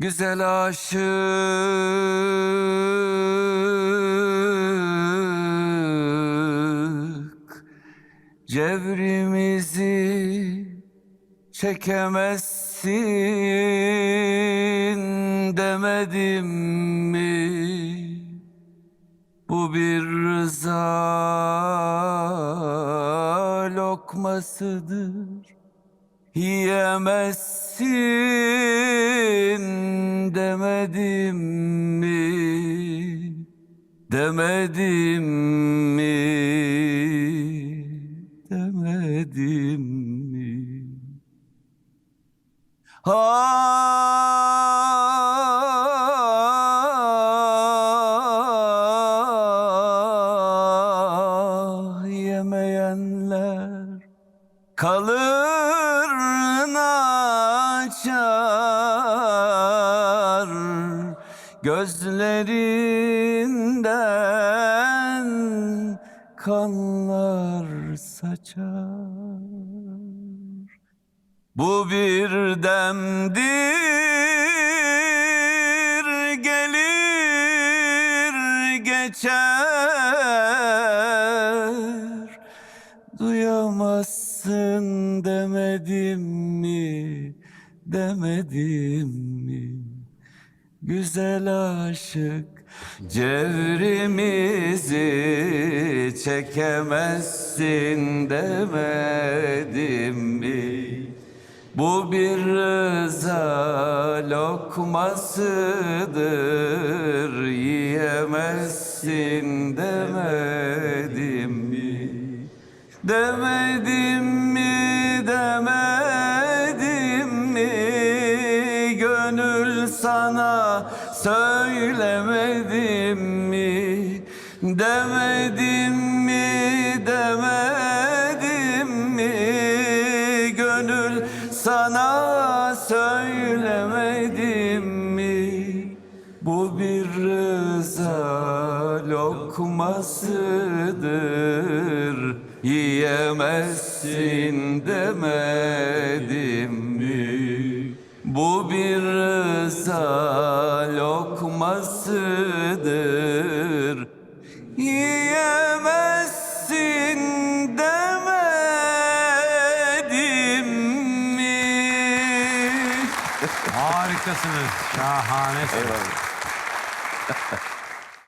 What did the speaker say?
Güzel aşık Cevrimizi çekemezsin demedim mi? Bu bir rıza lokmasıdır Yiyemezsin demedim mi? Demedim mi? Demedim mi? Ah yemeyenler kalır açar gözlerinden kanlar saçar. Bu bir demdir gelir geçer Duyamazsın demedim mi demedim mi Güzel aşık cevrimizi çekemezsin demedim mi? Bu bir rıza lokmasıdır yiyemezsin demedim mi? Demedim sana söylemedim mi? Demedim mi? Demedim mi? Gönül sana söylemedim mi? Bu bir rıza lokmasıdır. Yiyemezsin demedim mi? Bu bir lokmasıdır Yiyemezsin demedim mi? Harikasınız. Şahanesiniz.